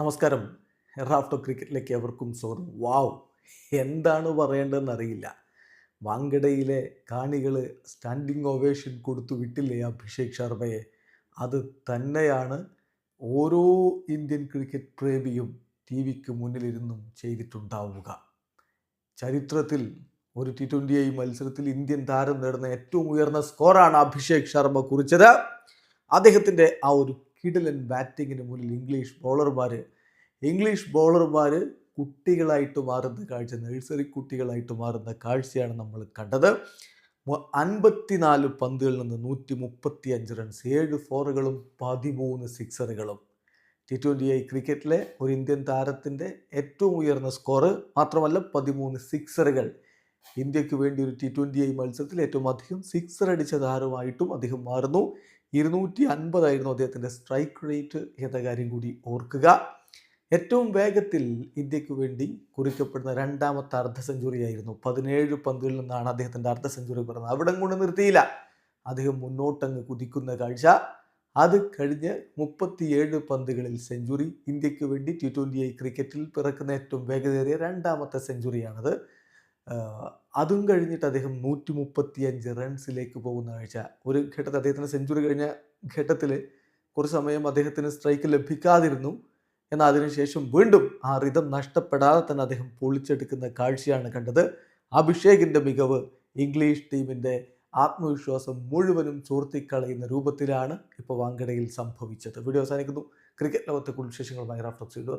നമസ്കാരം. റാഫ്റ്റോ ക്രിക്കറ്റിലേക്ക് എവർക്കും സ്വാഗതം. വാവ് എന്താണ് പറയേണ്ടതെന്ന് അറിയില്ല വാങ്കടയിലെ കാണികൾ സ്റ്റാൻഡിങ് ഒവേഷൻ കൊടുത്തു വിട്ടില്ലേ അഭിഷേക് ശർമ്മയെ? അത് തന്നെയാണ് ഓരോ ഇന്ത്യൻ ക്രിക്കറ്റ് പ്രേമിയും ടി വിക്ക് മുന്നിലിരുന്നും ചെയ്തിട്ടുണ്ടാവുക. ചരിത്രത്തിൽ ഒരു ടി ട്വന്റി ഐ മത്സരത്തിൽ ഇന്ത്യൻ താരം നേടുന്ന ഏറ്റവും ഉയർന്ന സ്കോറാണ് അഭിഷേക് ശർമ്മ കുറിച്ചത്. അദ്ദേഹത്തിന്റെ ആ ഒരു കിടലൻ ബാറ്റിങ്ങിന് മുന്നിൽ ഇംഗ്ലീഷ് ബോളർമാർ ഇംഗ്ലീഷ് ബോളർമാർ കുട്ടികളായിട്ട് മാറുന്ന കാഴ്ച നഴ്സറി കുട്ടികളായിട്ട് മാറുന്ന കാഴ്ചയാണ് നമ്മൾ കണ്ടത്. അൻപത്തിനാല് പന്തുകളിൽ നിന്ന് നൂറ്റി മുപ്പത്തി അഞ്ച് റൺസ് ഏഴ് ഫോറുകളും പതിമൂന്ന് സിക്സറുകളും ടി ട്വന്റി ഐ ക്രിക്കറ്റിലെ ഒരു ഇന്ത്യൻ താരത്തിന്റെ ഏറ്റവും ഉയർന്ന സ്കോറ് മാത്രമല്ല പതിമൂന്ന് സിക്സറുകൾ ഇന്ത്യയ്ക്ക് വേണ്ടി ഒരു ടി ട്വന്റി ഐ മത്സരത്തിൽ ഏറ്റവും അധികം സിക്സർ അടിച്ച താരമായിട്ടും അദ്ദേഹം മാറുന്നു. ഇരുന്നൂറ്റി അൻപതായിരുന്നു അദ്ദേഹത്തിന്റെ സ്ട്രൈക്ക് റേറ്റ് എന്ന കാര്യം കൂടി ഓർക്കുക. ഏറ്റവും വേഗത്തിൽ ഇന്ത്യയ്ക്ക് വേണ്ടി കുറിക്കപ്പെടുന്ന രണ്ടാമത്തെ അർദ്ധ സെഞ്ചുറി ആയിരുന്നു. പതിനേഴ് പന്തുകളിൽ നിന്നാണ് അദ്ദേഹത്തിന്റെ അർദ്ധ സെഞ്ചുറി പറഞ്ഞത് അവിടെ കൊണ്ട് നിർത്തിയില്ല. അദ്ദേഹം മുന്നോട്ടങ്ങ് കുതിക്കുന്ന കാഴ്ച. അത് കഴിഞ്ഞ് മുപ്പത്തിയേഴ് പന്തുകളിൽ സെഞ്ചുറി ഇന്ത്യയ്ക്ക് വേണ്ടി ടി ട്വന്റി ഐ ക്രിക്കറ്റിൽ പിറക്കുന്ന ഏറ്റവും വേഗതയേറിയ രണ്ടാമത്തെ സെഞ്ചുറിയാണത് അതും കഴിഞ്ഞിട്ട് അദ്ദേഹം നൂറ്റി മുപ്പത്തി അഞ്ച് റൺസിലേക്ക് പോകുന്ന കാഴ്ച. ഒരു ഘട്ടത്തിൽ അദ്ദേഹത്തിന്റെ സെഞ്ചുറി കഴിഞ്ഞ ഘട്ടത്തിൽ കുറച്ച് സമയം അദ്ദേഹത്തിന് സ്ട്രൈക്ക് ലഭിക്കാതിരുന്നു. എന്നാൽ അതിനുശേഷം വീണ്ടും ആ റിതം നഷ്ടപ്പെടാതെ തന്നെ അദ്ദേഹം പൊളിച്ചെടുക്കുന്ന കാഴ്ചയാണ് കണ്ടത്. അഭിഷേകിന്റെ മികവ് ഇംഗ്ലീഷ് ടീമിന്റെ ആത്മവിശ്വാസം മുഴുവനും ചോർത്തിക്കളയുന്ന രൂപത്തിലാണ് ഇപ്പോൾ വാങ്കഡയിൽ സംഭവിച്ചത്. വീഡിയോ അവസാനിക്കുന്നു. ക്രിക്കറ്റ് ലോകത്തെ കുൾ വിശേഷങ്ങളുമായി റാഫ്റ്റോക്സ് വീഡിയോ